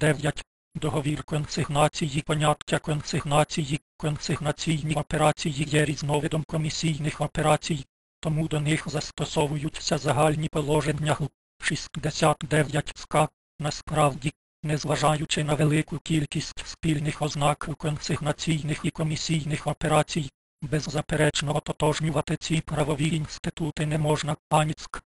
9. Договір консигнації поняття консигнації, консигнаційні операції є різновидом комісійних операцій, тому до них застосовуються загальні положення ГЛ 69 СК. Насправді, незважаючи на велику кількість спільних ознак консигнаційних і комісійних операцій, беззаперечно ототожнювати ці правові інститути не можна ані СК,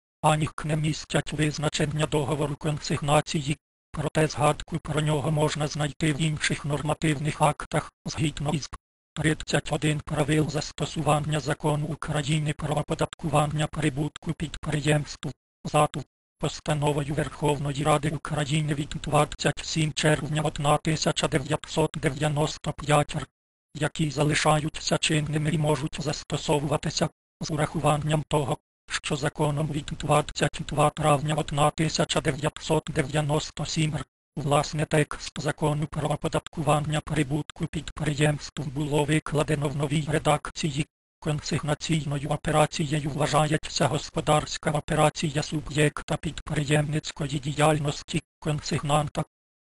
не містять визначення договору консигнації, проте згадку про нього можна знайти в інших нормативних актах згідно із 31 правил застосування закону України про оподаткування прибутку підприємств. ЗАТУ постановою Верховної Ради України від 27 червня 1995 які залишаються чинними і можуть застосовуватися з урахуванням того, що законом від 22 травня 1997 р. Власне текст закону про оподаткування прибутку підприємств було викладено в новій редакції. Консигнаційною операцією вважається господарська операція суб'єкта підприємницької діяльності консигнанта,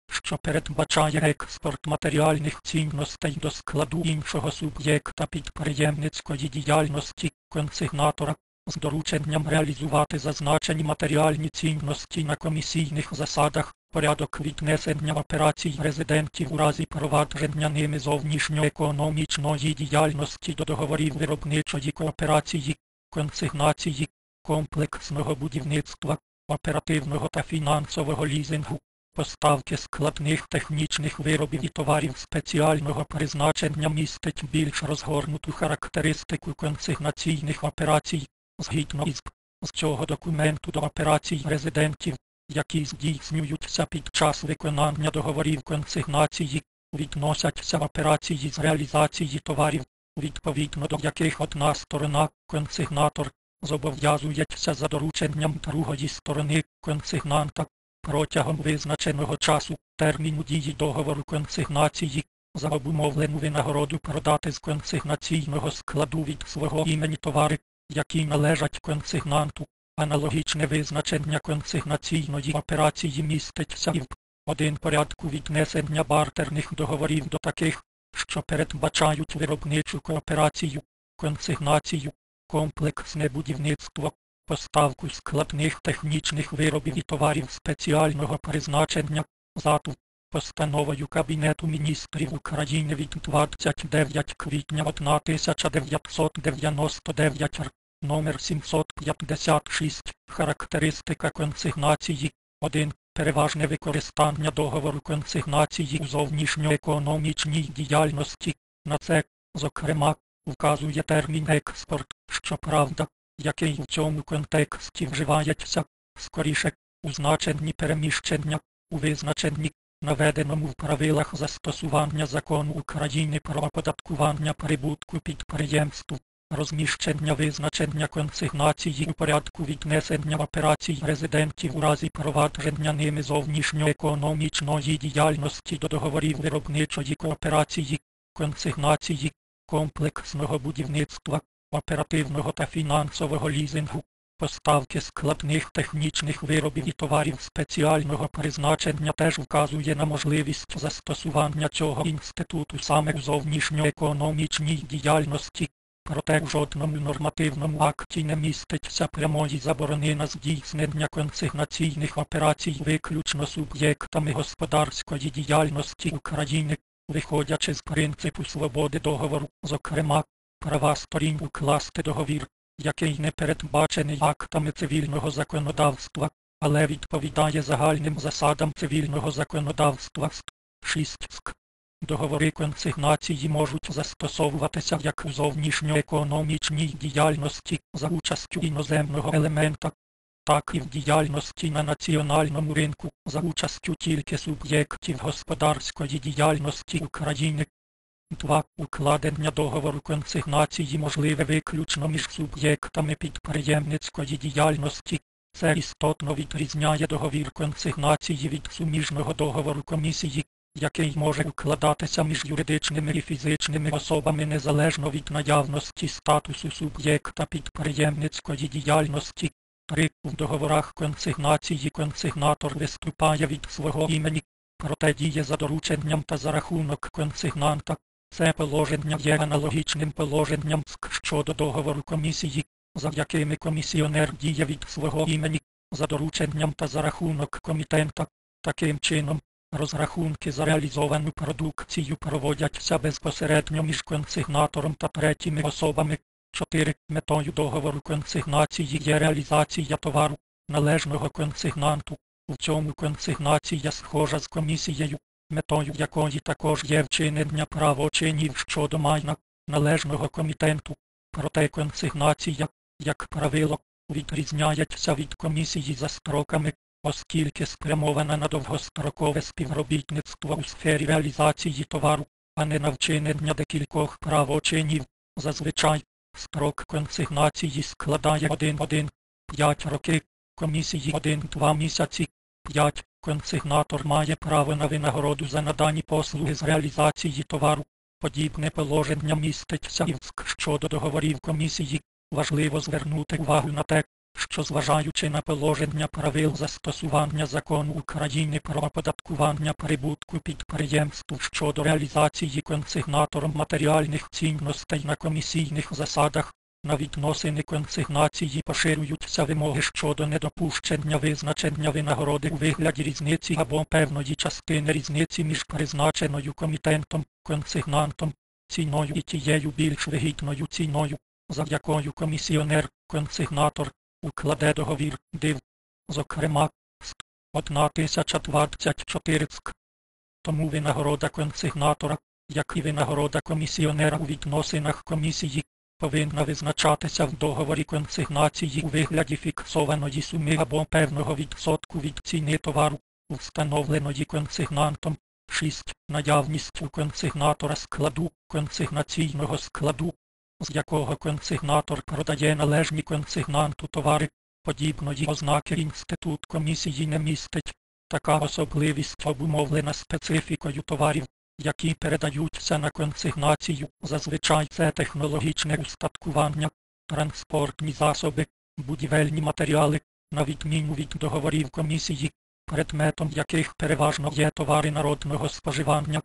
що передбачає експорт матеріальних цінностей до складу іншого суб'єкта підприємницької діяльності консигнатора з дорученням реалізувати зазначені матеріальні цінності на комісійних засадах, порядок віднесення операцій резидентів у разі провадження ними зовнішньоекономічної діяльності до договорів виробничої кооперації, консигнації, комплексного будівництва, оперативного та фінансового лізингу, поставки складних технічних виробів і товарів спеціального призначення містить більш розгорнуту характеристику консигнаційних операцій, згідно із з цього документу до операцій резидентів, які здійснюються під час виконання договорів консигнації, відносяться операції з реалізації товарів, відповідно до яких одна сторона, консигнатор, зобов'язується за дорученням другої сторони консигнанта. Протягом визначеного часу терміну дії договору консигнації за обумовлену винагороду продати з консигнаційного складу від свого імені товари, які належать консигнанту. Аналогічне визначення консигнаційної операції міститься і в один порядку віднесення бартерних договорів до таких, що передбачають виробничу кооперацію, консигнацію, комплексне будівництво, поставку складних технічних виробів і товарів спеціального призначення, ЗАТУ, постановою Кабінету міністрів України від 29 квітня 1999 р. Номер 756. Характеристика консигнації. 1. Переважне використання договору консигнації у зовнішньоекономічній діяльності. На це, зокрема, вказує термін експорт, щоправда, який у цьому контексті вживається, скоріше, у значенні переміщення, у визначенні, наведеному в правилах застосування закону України про оподаткування прибутку підприємств розміщення визначення консигнації у порядку віднесення операцій резидентів у разі провадження ними зовнішньоекономічної діяльності до договорів виробничої кооперації, консигнації, комплексного будівництва, оперативного та фінансового лізингу, поставки складних технічних виробів і товарів спеціального призначення теж вказує на можливість застосування цього інституту саме у зовнішньоекономічній діяльності. Проте в жодному нормативному акті не міститься прямої заборони на здійснення консигнаційних операцій виключно суб'єктами господарської діяльності України, виходячи з принципу свободи договору, зокрема, права сторін укласти договір, який не передбачений актами цивільного законодавства, але відповідає загальним засадам цивільного законодавства 6 Договори консигнації можуть застосовуватися як у зовнішньоекономічній діяльності за участю іноземного елемента, так і в діяльності на національному ринку за участю тільки суб'єктів господарської діяльності України. 2. Укладення договору консигнації можливе виключно між суб'єктами підприємницької діяльності. Це істотно відрізняє договір консигнації від суміжного договору комісії який може укладатися між юридичними і фізичними особами незалежно від наявності статусу суб'єкта підприємницької діяльності. 3. В договорах консигнації консигнатор виступає від свого імені, протидіє за дорученням та за рахунок консигнанта. Це положення є аналогічним положенням щодо договору комісії, за якими комісіонер діє від свого імені, за дорученням та за рахунок комітента. Таким чином, розрахунки за реалізовану продукцію проводяться безпосередньо між консигнатором та третіми особами. 4. Метою договору консигнації є реалізація товару, належного консигнанту. У цьому консигнація схожа з комісією, метою якої також є вчинення правочинів щодо майна, належного комітенту. Проте консигнація, як правило, відрізняється від комісії за строками, оскільки спрямована на довгострокове співробітництво у сфері реалізації товару, а не на вчинення декількох правочинів. Зазвичай строк консигнації складає 1-1, 5 роки, комісії 1-2 місяці, 5. Консигнатор має право на винагороду за надані послуги з реалізації товару. Подібне положення міститься і в СК щодо договорів комісії. Важливо звернути увагу на те, що зважаючи на положення правил застосування закону України про оподаткування прибутку підприємств щодо реалізації консигнатором матеріальних цінностей на комісійних засадах, на відносини консигнації поширюються вимоги щодо недопущення визначення винагороди у вигляді різниці або певної частини різниці між призначеною комітентом, консигнантом, ціною і тією більш вигідною ціною, за якою комісіонер, консигнатор, укладе договір, див, зокрема, ст. 1024 ск. Тому винагорода консигнатора, як і винагорода комісіонера у відносинах комісії, повинна визначатися в договорі консигнації у вигляді фіксованої суми або певного відсотку від ціни товару, встановленої консигнантом. 6. Наявність у консигнатора складу, консигнаційного складу, з якого консигнатор продає належні консигнанту товари, подібної ознаки інститут комісії не містить. Така особливість обумовлена специфікою товарів, які передаються на консигнацію. Зазвичай це технологічне устаткування, транспортні засоби, будівельні матеріали, на відміну від договорів комісії, предметом яких переважно є товари народного споживання,